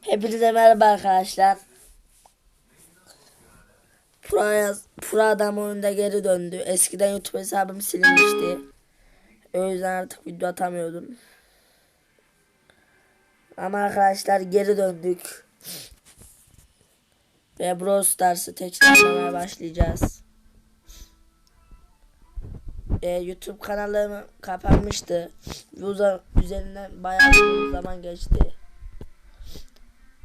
Hepinize merhaba arkadaşlar. Pro, Pro Adam oyunda geri döndü. Eskiden YouTube hesabım silinmişti. O yüzden artık video atamıyordum. Ama arkadaşlar geri döndük. Ve Brawl Stars'ı tekrarlamaya başlayacağız. Ee, YouTube kanalım kapanmıştı. Üzerinden bayağı bir zaman geçti.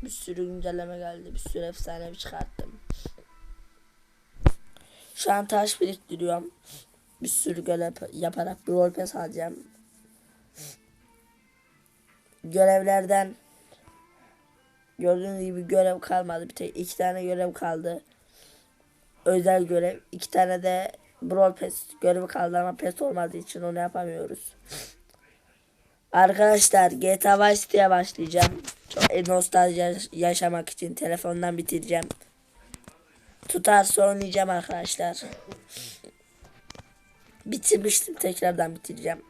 Bir sürü güncelleme geldi. Bir sürü efsanevi çıkarttım. Şu an taş biriktiriyorum. Bir sürü görev yaparak bir rol pes alacağım. Görevlerden gördüğünüz gibi görev kalmadı. Bir tek iki tane görev kaldı. Özel görev. iki tane de Brawl Pass görevi kaldı ama pes olmadığı için onu yapamıyoruz. Arkadaşlar GTA Vice City'ye başlayacağım. Çok nostalji yaşamak için telefondan bitireceğim. Tutarsa oynayacağım arkadaşlar. Bitirmiştim tekrardan bitireceğim.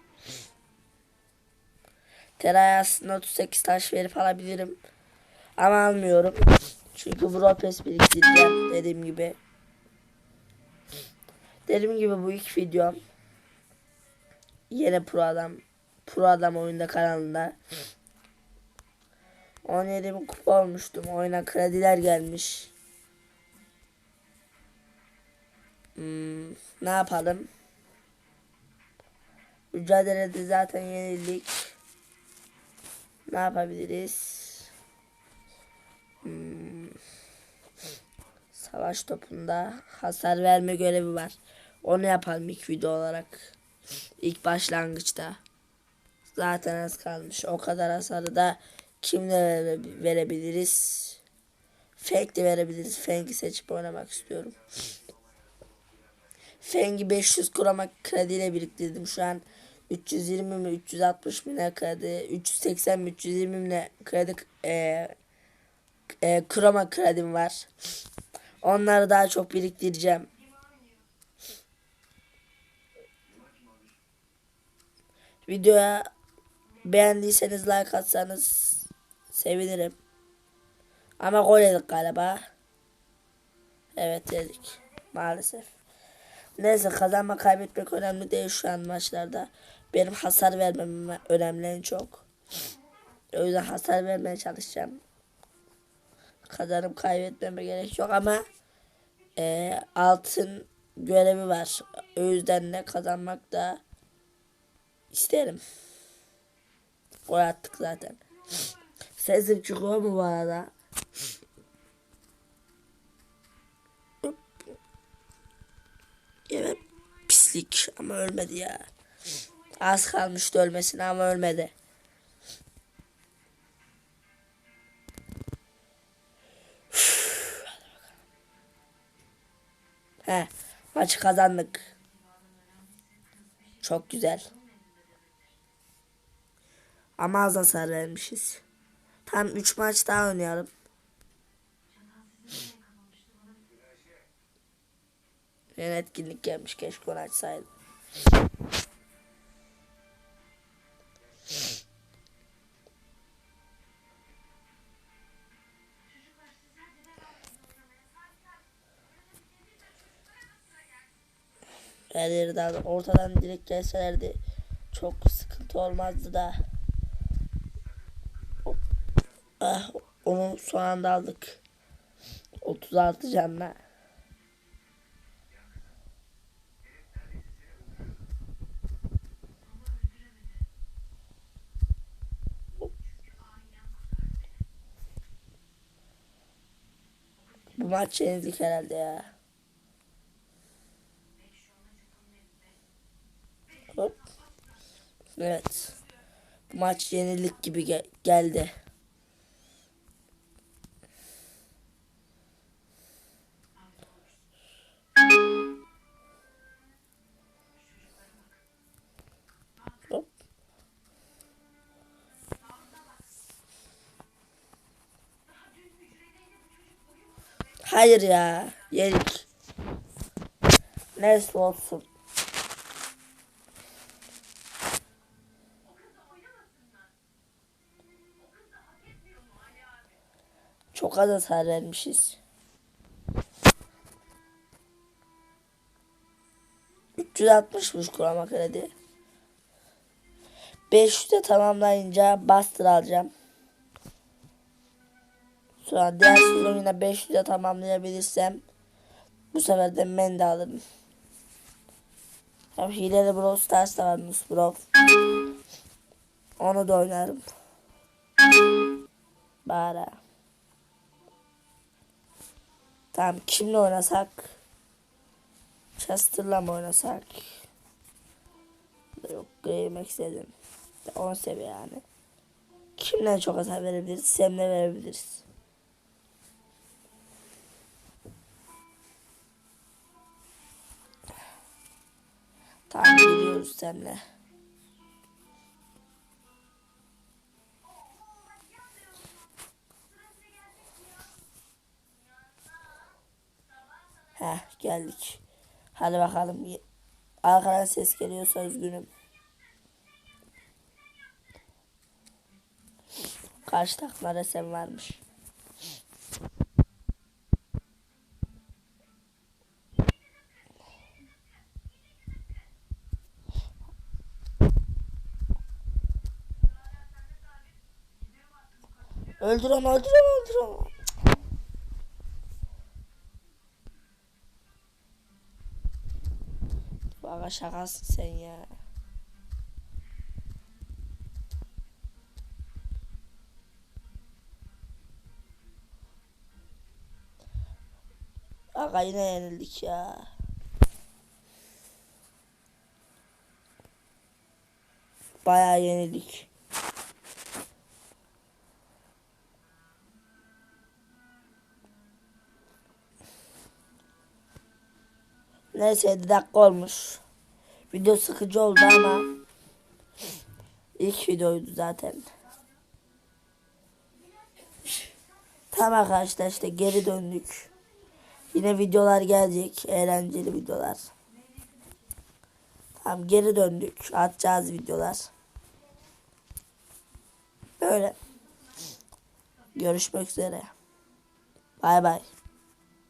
Teray aslında 38 taş verip alabilirim. Ama almıyorum. Çünkü Pass biriktireceğim dediğim gibi. Dediğim gibi bu ilk videom. Yine Pro Adam. Pro Adam oyunda kanalında. 17 bin kupa olmuştum. Oyuna krediler gelmiş. Hmm, ne yapalım? Mücadelede zaten yenildik. Ne yapabiliriz? Hmm, savaş topunda hasar verme görevi var. Onu yapalım ilk video olarak. İlk başlangıçta. Zaten az kalmış. O kadar hasarı da kimle vere- verebiliriz? De verebiliriz. Feng'i seçip oynamak istiyorum. Feng'i 500 kurama krediyle biriktirdim. Şu an 320 mi 360 mi ne kredi 380 mi 320 mi ne kredi e, e, kurama kredim var. Onları daha çok biriktireceğim. Videoya beğendiyseniz like atsanız sevinirim. Ama gol yedik galiba. Evet yedik. Maalesef. Neyse kazanma kaybetmek önemli değil şu an maçlarda. Benim hasar vermem önemli en çok. O yüzden hasar vermeye çalışacağım. Kazanıp kaybetmeme gerek yok ama e, altın görevi var. O yüzden de kazanmak da isterim. Gol attık zaten. Sesim çıkıyor mu bu arada? Evet pislik ama ölmedi ya. Az kalmıştı ölmesine ama ölmedi. He, maçı kazandık. Çok güzel. Ama az hasar vermişiz. Tam 3 maç daha oynayalım. Yine etkinlik gelmiş keşke onu açsaydım. Her yerden ortadan direkt gelselerdi çok sıkıntı olmazdı da. Ah, onu son anda aldık. 36 canla. Bu maç yenildik herhalde ya. Hop. Evet. Bu maç yenilik gibi ge- geldi. Hayır ya. Yedik. Neyse olsun. Çok az hasar vermişiz. 360'mış kurama kredi. 500'de tamamlayınca Buster alacağım. Sonra diğer sezon yine 500'de tamamlayabilirsem bu sefer de ben de alırım. Hem hileli Brawl Stars da var Nusbrov. Onu da oynarım. Bara. Tamam kimle oynasak? Chester'la mı oynasak? Yok girmek istedim. 10 seviye yani. Kimle çok hasar verebiliriz? Sam'le verebiliriz. Gidiyoruz Sam'le. Heh geldik. Hadi bakalım. Arkadan ses geliyorsa üzgünüm. Karşı takımda sen varmış. Öldür onu öldür onu öldür onu. Baka şakasın sen ya. Aga yine yenildik ya. Bayağı yenildik. Neyse 7 dakika olmuş. Video sıkıcı oldu ama ilk videoydu zaten. Tamam arkadaşlar işte geri döndük. Yine videolar gelecek. Eğlenceli videolar. Tamam geri döndük. Atacağız videolar. Böyle. Görüşmek üzere. Bay bay.